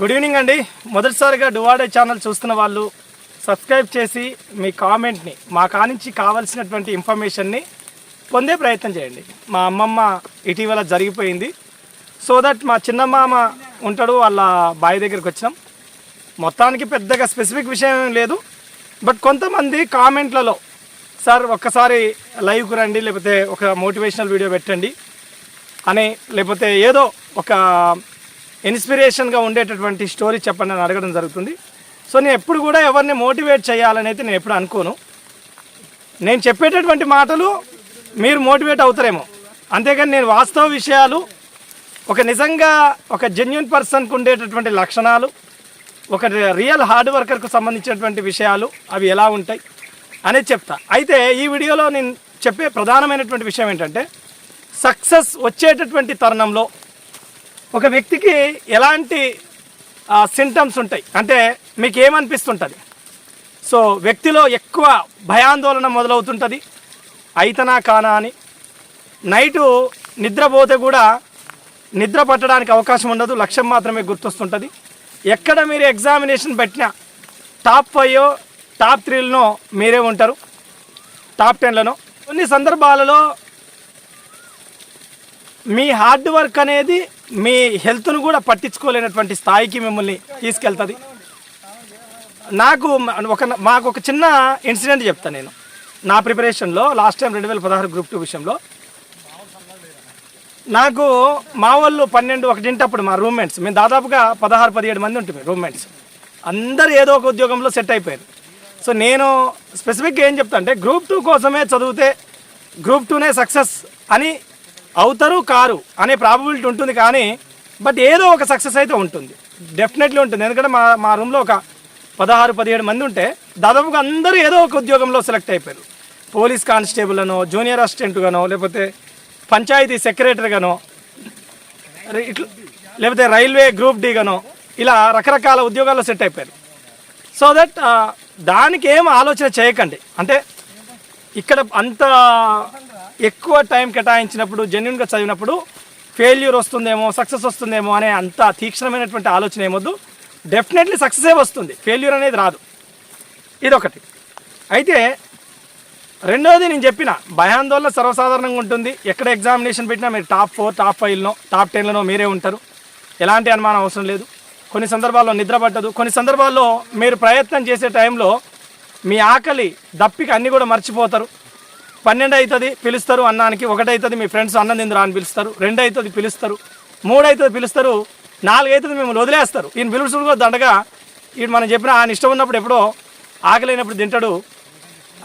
Good evening అండి. మొదటిసారిగా డువాడే channel చూస్తున్న వాళ్ళు సబ్స్క్రైబ్ చేసి మీ కామెంట్ని మా కానించి కావాల్సినటువంటి ఇన్ఫర్మేషన్ని పొందే ప్రయత్నం చేయండి. మా అమ్మమ్మ ఇటీవల జరిగిపోయింది. సో దట్ మా చిన్నమామ ఉంటాడు వాళ్ళ బావి దగ్గరికి వచ్చినాం. మొత్తానికి పెద్దగా స్పెసిఫిక్ విషయం ఏం లేదు. బట్ కొంతమంది కామెంట్లలో సార్ ఒక్కసారి లైవ్కు రండి లేకపోతే ఒక మోటివేషనల్ వీడియో పెట్టండి అని లేకపోతే ఏదో ఒక ఇన్స్పిరేషన్గా ఉండేటటువంటి స్టోరీ చెప్పండి అని అడగడం జరుగుతుంది. సో నేను ఎప్పుడు కూడా ఎవరిని మోటివేట్ చేయాలని అయితే నేను ఎప్పుడు అనుకోను. నేను చెప్పేటటువంటి మాటలు మీరు మోటివేట్ అవుతారేమో. అంతేకాని నేను వాస్తవ విషయాలు ఒక నిజంగా ఒక జెన్యున్ పర్సన్కి ఉండేటటువంటి లక్షణాలు ఒక రియల్ హార్డ్ వర్కర్కు సంబంధించినటువంటి విషయాలు అవి ఎలా ఉంటాయి అనేది చెప్తా. అయితే ఈ వీడియోలో నేను చెప్పే ప్రధానమైనటువంటి విషయం ఏంటంటే సక్సెస్ వచ్చేటటువంటి తరుణంలో ఒక వ్యక్తికి ఎలాంటి సింటమ్స్ ఉంటాయి. అంటే మీకు ఏమనిపిస్తుంటుంది సో వ్యక్తిలో ఎక్కువ భయాందోళన మొదలవుతుంటుంది. అయితనా కానా అని. నైటు నిద్రపోతే కూడా నిద్ర పట్టడానికి అవకాశం ఉండదు. లక్ష్యం మాత్రమే గుర్తొస్తుంటుంది. ఎక్కడ మీరు ఎగ్జామినేషన్ పెట్టినా టాప్ ఫైవ్ టాప్ త్రీలనో మీరే ఉంటారు. టాప్ టెన్లను. కొన్ని సందర్భాలలో మీ హార్డ్ వర్క్ అనేది మీ హెల్త్ను కూడా పట్టించుకోలేనటువంటి స్థాయికి మిమ్మల్ని తీసుకెళ్తుంది. నాకు ఒక మాకు ఒక చిన్న ఇన్సిడెంట్ చెప్తాను నేను. నా ప్రిపరేషన్లో లాస్ట్ టైం రెండు వేల పదహారు గ్రూప్ టూ విషయంలో నాకు మా వాళ్ళు పన్నెండు ఒకటింటప్పుడు మా రూమ్మేట్స్ మేము దాదాపుగా పదహారు పదిహేడు మంది ఉంటుంది రూమ్మేట్స్. అందరు ఏదో ఒక ఉద్యోగంలో సెట్ అయిపోయారు. సో నేను స్పెసిఫిక్గా ఏం చెప్తా అంటే గ్రూప్ టూ కోసమే చదివితే గ్రూప్ టూనే సక్సెస్ అని అవుతారు కారు అనే ప్రాబబిలిటీ ఉంటుంది కానీ బట్ ఏదో ఒక సక్సెస్ అయితే ఉంటుంది. డెఫినెట్లీ ఉంటుంది. ఎందుకంటే మా మా రూమ్లో ఒక పదహారు పదిహేడు మంది ఉంటే దాదాపుగా అందరూ ఏదో ఒక ఉద్యోగంలో సెలెక్ట్ అయిపోయారు. పోలీస్ కానిస్టేబుల్ అనో జూనియర్ అసిస్టెంట్ గానో లేకపోతే పంచాయతీ సెక్రటరీ గానో ఇట్లా లేకపోతే రైల్వే గ్రూప్ డి గానో ఇలా రకరకాల ఉద్యోగాల్లో సెట్ అయిపోయారు. సో దట్ దానికి ఏం ఆలోచన చేయకండి. అంటే ఇక్కడ అంత ఎక్కువ టైం కేటాయించినప్పుడు జెన్యున్గా చదివినప్పుడు ఫెయిల్యూర్ వస్తుందేమో సక్సెస్ వస్తుందేమో అనే అంత తీక్షణమైనటువంటి ఆలోచన ఏమొద్దు. డెఫినెట్లీ సక్సెసే వస్తుంది. ఫెయిల్యూర్ అనేది రాదు. ఇదొకటి. అయితే రెండోది నేను చెప్పిన భయాందోళన సర్వసాధారణంగా ఉంటుంది. ఎక్కడ ఎగ్జామినేషన్ పెట్టినా మీరు టాప్ ఫోర్ టాప్ ఫైవ్లో టాప్ టెన్లోనో మీరే ఉంటారు. ఎలాంటి అనుమానం అవసరం లేదు. కొన్ని సందర్భాల్లో నిద్ర పట్టదు. కొన్ని సందర్భాల్లో మీరు ప్రయత్నం చేసే టైంలో మీ ఆకలి దప్పిక అన్నీ కూడా మర్చిపోతారు. పన్నెండు అవుతుంది పిలుస్తారు అన్నానికి ఒకటి అవుతుంది మీ ఫ్రెండ్స్ అన్నం తిందిరా అని పిలుస్తారు. రెండు అవుతుంది పిలుస్తారు. మూడు అవుతుంది పిలుస్తారు. నాలుగు అవుతుంది మిమ్మల్ని వదిలేస్తారు. ఈయన పిలుచుడు కూడా దండగా ఈయన మనం చెప్పిన ఆయన ఇష్టం ఉన్నప్పుడు ఎప్పుడో ఆకలినప్పుడు తింటాడు.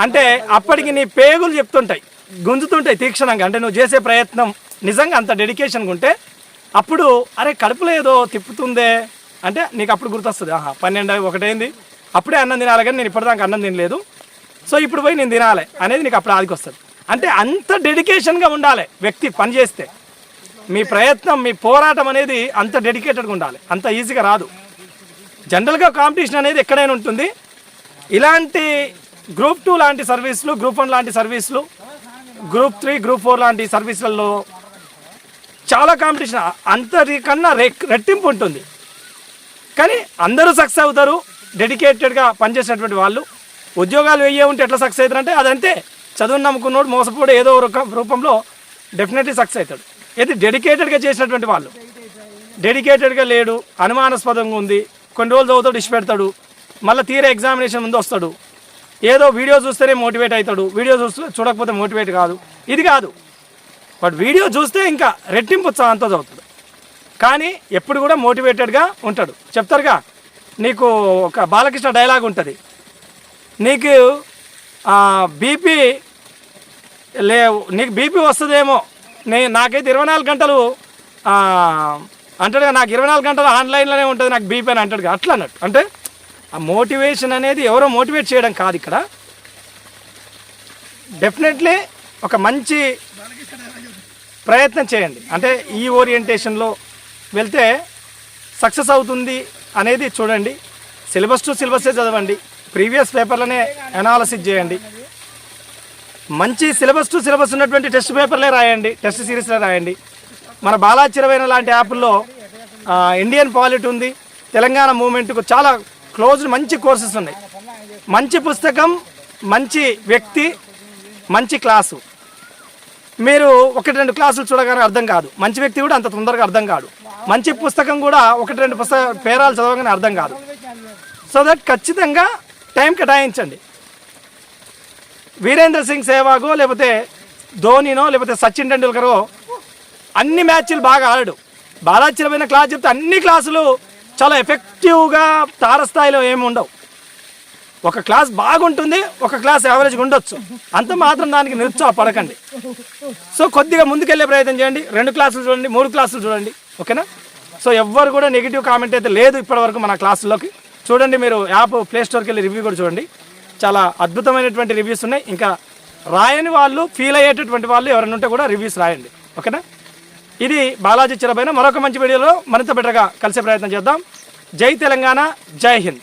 అంటే అప్పటికి నీ పేగులు చెప్తుంటాయి గుంజుతుంటాయి తీక్షణంగా. అంటే నువ్వు చేసే ప్రయత్నం నిజంగా అంత డెడికేషన్గా ఉంటే అప్పుడు అరే కడుపులో ఏదో తిప్పుతుందే. అంటే నీకు అప్పుడు గుర్తొస్తుంది ఆహా పన్నెండు ఒకటైంది. అప్పుడే అన్నం తినాలి కానీ నేను ఇప్పటిదాకా అన్నం తినలేదు. సో ఇప్పుడు పోయి నేను తినాలి అనేది నీకు అప్పుడు ఆదికి వస్తుంది. అంటే అంత డెడికేషన్గా ఉండాలి వ్యక్తి పని చేస్తే. మీ ప్రయత్నం మీ పోరాటం అనేది అంత డెడికేటెడ్గా ఉండాలి. అంత ఈజీగా రాదు. జనరల్గా కాంపిటీషన్ అనేది ఎక్కడైనా ఉంటుంది. ఇలాంటి గ్రూప్ టూ లాంటి సర్వీసులు గ్రూప్ వన్ లాంటి సర్వీసులు గ్రూప్ త్రీ గ్రూప్ ఫోర్ లాంటి సర్వీసులలో చాలా కాంపిటీషన్ అంతకన్నా రె రెట్టింపు ఉంటుంది. కానీ అందరూ సక్సెస్ అవుతారు డెడికేటెడ్గా పనిచేసినటువంటి వాళ్ళు. ఉద్యోగాలు వెయ్యే ఉంటే ఎట్లా సక్సెస్ అవుతారంటే అదంతే చదువుని నమ్ముకున్నోడు మోసపోడు ఏదో ఒక రూపంలో డెఫినెట్లీ సక్సెస్ అవుతాడు. ఇది డెడికేటెడ్గా చేసినటువంటి వాళ్ళు. డెడికేటెడ్గా లేడు అనుమానాస్పదంగా ఉంది కొన్ని రోజులు చదువుతాడు ఇష్టపెడతాడు మళ్ళీ తీరే ఎగ్జామినేషన్ ముందు వస్తాడు. ఏదో వీడియో చూస్తేనే మోటివేట్ అవుతాడు వీడియో చూస్తే చూడకపోతే మోటివేట్ కాదు. ఇది కాదు. బట్ వీడియో చూస్తే ఇంకా రెట్టింపు ఉత్సాహంతో చదువుతాడు. కానీ ఎప్పుడు కూడా మోటివేటెడ్గా ఉంటాడు. చెప్తారుగా నీకు ఒక బాలకృష్ణ డైలాగ్ ఉంటుంది. నీకు బీపీ లేవు. నీకు బీపీ వస్తుందేమో. నే నాకైతే ఇరవై నాలుగు గంటలు అంటాడుగా నాకు ఇరవై నాలుగు గంటలు ఆన్లైన్లోనే ఉంటుంది నాకు బీపీ అని అంటాడుగా అట్లా అన్నట్టు అంటే ఆ మోటివేషన్ అనేది ఎవరో మోటివేట్ చేయడం కాదు ఇక్కడ. డెఫినెట్లీ ఒక మంచి ప్రయత్నం చేయండి. అంటే ఈ ఓరియంటేషన్లో వెళ్తే సక్సెస్ అవుతుంది అనేది చూడండి. సిలబస్ టు సిలబసే చదవండి. ప్రీవియస్ పేపర్లనే అనాలసిస్ చేయండి. మంచి సిలబస్ టు సిలబస్ ఉన్నటువంటి టెస్ట్ పేపర్లే రాయండి టెస్ట్ సిరీస్లే రాయండి. మన బాలాచిరవైన లాంటి యాప్ల్లో ఇండియన్ పాలిట్ ఉంది తెలంగాణ మూమెంట్కు చాలా క్లోజ్ మంచి కోర్సెస్ ఉన్నాయి. మంచి పుస్తకం మంచి వ్యక్తి మంచి క్లాసు మీరు ఒకటి రెండు క్లాసులు చూడగానే అర్థం కాదు. మంచి వ్యక్తి కూడా అంత తొందరగా అర్థం కాదు. మంచి పుస్తకం కూడా ఒకటి రెండు పుస్తక పేరాలు చదవగానే అర్థం కాదు. సో దట్ ఖచ్చితంగా టైం కేటాయించండి. వీరేంద్ర సింగ్ సేవాగో లేకపోతే ధోనినో లేకపోతే సచిన్ టెండూల్కరో అన్ని మ్యాచ్లు బాగా ఆడాడు. బాలాచరమైన క్లాస్ చెప్తే అన్ని క్లాసులు చాలా ఎఫెక్టివ్గా తారస్థాయిలో ఏమి ఉండవు. ఒక క్లాస్ బాగుంటుంది ఒక క్లాస్ యావరేజ్గా ఉండొచ్చు. అంత మాత్రం దానికి నిరుత్సాహపడకండి సో కొద్దిగా ముందుకెళ్ళే ప్రయత్నం చేయండి. రెండు క్లాసులు చూడండి మూడు క్లాసులు చూడండి. ఓకేనా? సో ఎవ్వరు కూడా నెగిటివ్ కామెంట్ అయితే లేదు ఇప్పటివరకు మన క్లాసుల్లోకి. చూడండి మీరు యాప్ ప్లే స్టోర్కి వెళ్ళి రివ్యూ కూడా చూడండి. చాలా అద్భుతమైనటువంటి రివ్యూస్ ఉన్నాయి. ఇంకా రాయని వాళ్ళు ఫీల్ అయ్యేటటువంటి వాళ్ళు ఎవరైనా ఉంటే కూడా రివ్యూస్ రాయండి. ఓకేనా? ఇది బాలాజీ చిరపైన మరొక మంచి వీడియోలో మరింత బెటర్గా కలిసే ప్రయత్నం చేద్దాం. జై తెలంగాణ జై హింద్.